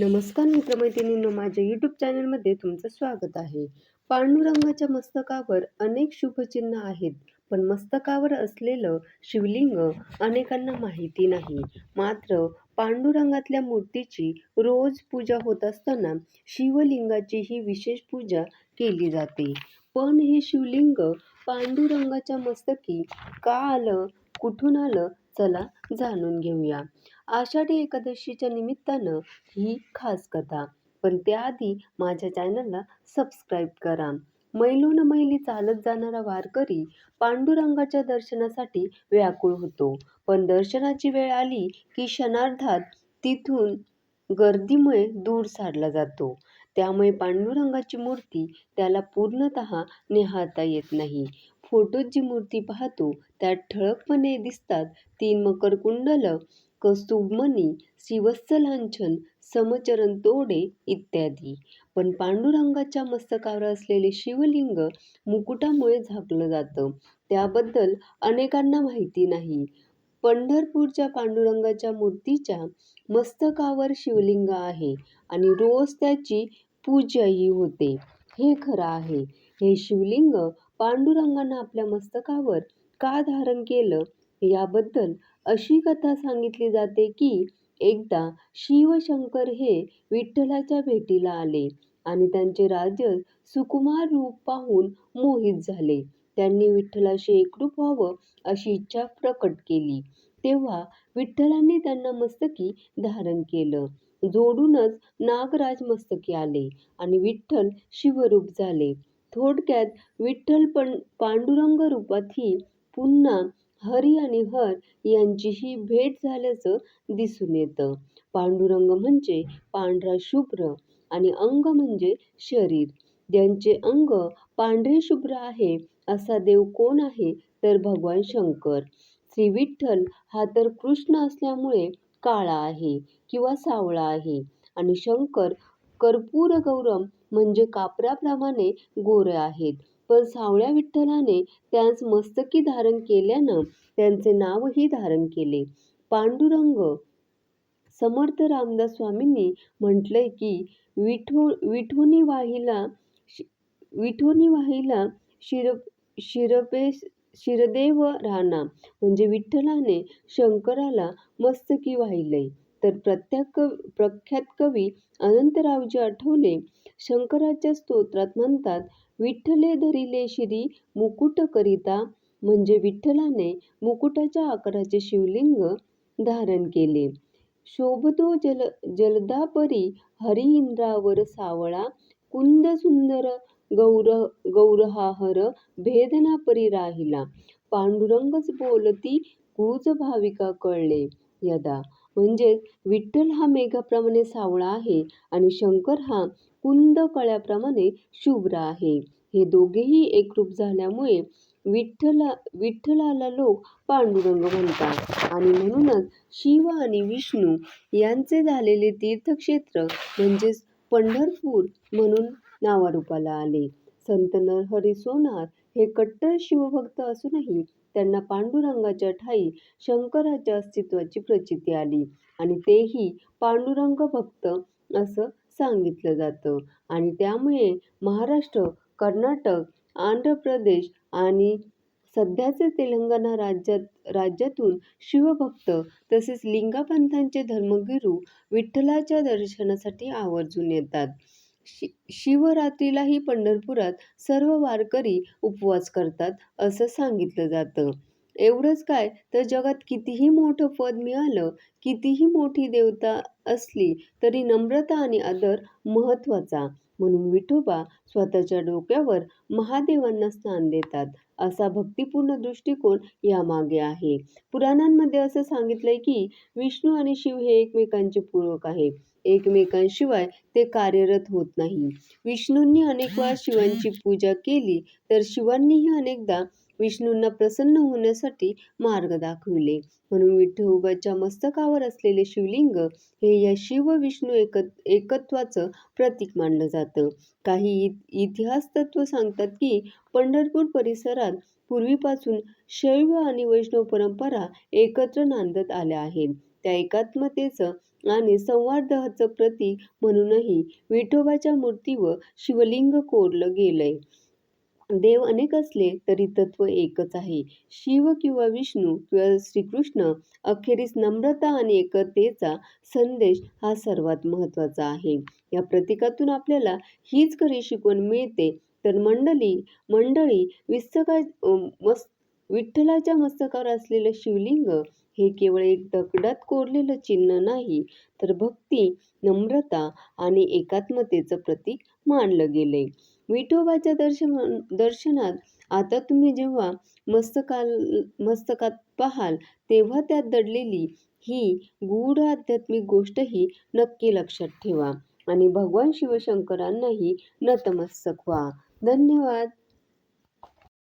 नमस्कार मित्रमैत्रिणींनो माझ्या यूट्यूब चॅनलमध्ये तुमचं स्वागत आहे. पांडुरंगाच्या मस्तकावर अनेक शुभचिन्ह आहेत पण मस्तकावर असलेलं शिवलिंग अनेकांना माहिती नाही. मात्र पांडुरंगातल्या मूर्तीची रोज पूजा होत असताना शिवलिंगाची ही विशेष पूजा केली जाते. पण हे शिवलिंग पांडुरंगाच्या मस्तकी का आलं कुठून आलं चला जाणून घेऊया. आषाढी एकादशीच्या निमित्तानं ही खास कथा. पण त्याआधी माझ्या चॅनलला सबस्क्राईब करा. मैलून मैली चालत जाणारा वारकरी पांडुरंगाच्या दर्शनासाठी व्याकुळ होतो. पण दर्शनाची वेळ आली की क्षणार्धात तिथून गर्दीमुळे दूर सारला जातो. त्यामुळे पांडुरंगाची मूर्ती त्याला पूर्णतः निहाळता येत नाही. फोटोत जी मूर्ती पाहतो त्यात ठळकपणे दिसतात तीन मकरकुंडल कस्तुभमणी श्रीवत्सलांछन समचरण तोडे इत्यादी. पण पांडुरंगाच्या मस्तकावर असलेले शिवलिंग मुकुटामुळे झाकलं जातं. त्याबद्दल अनेकांना माहिती नाही. पंढरपूरच्या पांडुरंगाच्या मूर्तीच्या मस्तकावर शिवलिंग आहे आणि रोज त्याची पूजाही होते. हे खरं आहे. हे शिवलिंग पांडुरंगानं आपल्या मस्तकावर का धारण केलं? याबद्दल अशी कथा सांगितली जाते की एकदा शिवशंकर हे विठ्ठलाच्या भेटीला आले आणि त्यांचे राजस सुकुमार रूप पाहून मोहित झाले. त्यांनी विठ्ठलाशी एकरूप व्हावं अशी इच्छा प्रकट केली. तेव्हा विठ्ठलांनी त्यांना मस्तकी धारण केलं. जोडूनच नागराज मस्तकी आले आणि विठ्ठल शिवरूप झाले. थोडक्यात विठ्ठल पण पांडुरंग रूपातही पुन्हा हरी आणि हर यांचीही भेट झाल्याचं दिसून येतं. पांडुरंग म्हणजे पांढरा शुभ्र आणि अंग म्हणजे शरीर. ज्यांचे अंग पांढरे शुभ्र आहे असा देव कोण आहे तर भगवान शंकर. श्री विठ्ठल हा तर कृष्ण असल्यामुळे काळा आहे किंवा सावळा आहे आणि शंकर कर्पूर गौरम म्हणजे कापराप्रमाणे गोरे आहेत. पण सावळ्या विठ्ठलाने त्यांस मस्तकी धारण केल्यानं त्यांचे नावही धारण केले. पांडुरंग समर्थ रामदास स्वामींनी म्हटलंय की विठो विठोनी वाहिला विठोनी वाहिला शिर शिरपे शिरदेव राणा म्हणजे विठ्ठलाने शंकराला मस्तकी वाहिलंय. तर प्रत्यक प्रख्यात कवी अनंतरावजी आठवले. शंकराच्या स्तोत्रात म्हणतात विठ्ठले धरिले श्री मुकुट करिता म्हणजे विठ्ठलाने मुकुटाच्या आकाराचे शिवलिंग धारण केले. शोभतो जल जलदापरी हरी इंद्रावर सावळा कुंद सुंदर गौर गौरहाहर भेदनापरी राहिला. पांडुरंगच बोलती कूज भाविका कळले. यदा म्हणजेच विठ्ठल हा मेघाप्रमाणे सावळा आहे आणि शंकर हा कुंद कळ्याप्रमाणे शुभ्र आहे. हे दोघेही एकरूप झाल्यामुळे विठ्ठला विठ्ठलाला लोक पांडुरंग म्हणतात. आणि म्हणूनच शिव आणि विष्णू यांचे झालेले तीर्थक्षेत्र म्हणजेच पंढरपूर म्हणून नावारूपाला आले. संत नरहरी सोनार हे कट्टर शिवभक्त असूनही त्यांना पांडुरंगाच्या ठाई शंकराच्या अस्तित्वाची प्रचिती आली आणि तेही पांडुरंग भक्त असं सांगितलं जातं. आणि त्यामुळे महाराष्ट्र कर्नाटक आंध्र प्रदेश आणि सध्याचे तेलंगणा राज्यात राज्यातून शिवभक्त तसेच लिंगापंथांचे धर्मगुरू विठ्ठलाच्या दर्शनासाठी आवर्जून येतात. शि शिवरात्रीलाही पंढरपुरात सर्व वारकरी उपवास करतात असं सांगितलं जातं. एवढंच काय तर जगात कितीही मोठं पद मिळालं कितीही मोठी देवता असली तरी नम्रता आणि आदर महत्त्वाचा. म्हणून विठोबा स्वतःच्या डोक्यावर महादेवांना स्थान देतात. असा भक्तिपूर्ण दृष्टिकोन यामागे आहे. पुराणांमध्ये असं सांगितलंय की विष्णू आणि शिव हे एकमेकांचे पूरक आहे एकमेकांशिवाय ते कार्यरत होत नाही. विष्णूंनी अनेक वेळा शिवांची पूजा केली तर शिवांनीही अनेकदा विष्णूंना प्रसन्न होण्यासाठी मार्ग दाखविले. म्हणून विठोबाच्या मस्तकावर असलेले शिवलिंग हे या शिव विष्णू एक एकत्वाचं प्रतीक मानलं जातं. काही इतिहास तत्व सांगतात की पंढरपूर परिसरात पूर्वीपासून शैव आणि वैष्णव परंपरा एकत्र नांदत आल्या आहेत. त्या एकात्मतेचं आणि संवादाचं प्रतीक म्हणूनही विठोबाच्या मूर्तीवर शिवलिंग कोरलं गेलंय. देव अनेक असले तरी तत्व एकच आहे. शिव किंवा विष्णू किंवा श्रीकृष्ण अखेरीस नम्रता आणि एकतेचा संदेश हा सर्वात महत्त्वाचा आहे. या प्रतीकातून आपल्याला हीच खरी शिकवण मिळते. तर मंडळी मंडळी विस्तका मस् विठ्ठलाच्या मस्तकावर असलेलं शिवलिंग हे केवळ एक दगडात कोरलेलं चिन्ह नाही तर भक्ती नम्रता आणि एकात्मतेचं प्रतीक मानलं गेलंय. विठोबाच्या दर्शन दर्शनात आता तुम्ही जेव्हा मस्तकाल मस्तकात पाहाल तेव्हा त्यात दडलेली ही गूढ आध्यात्मिक गोष्टही नक्की लक्षात ठेवा. आणि भगवान शिवशंकरांनाही नतमस्तक व्हा. धन्यवाद.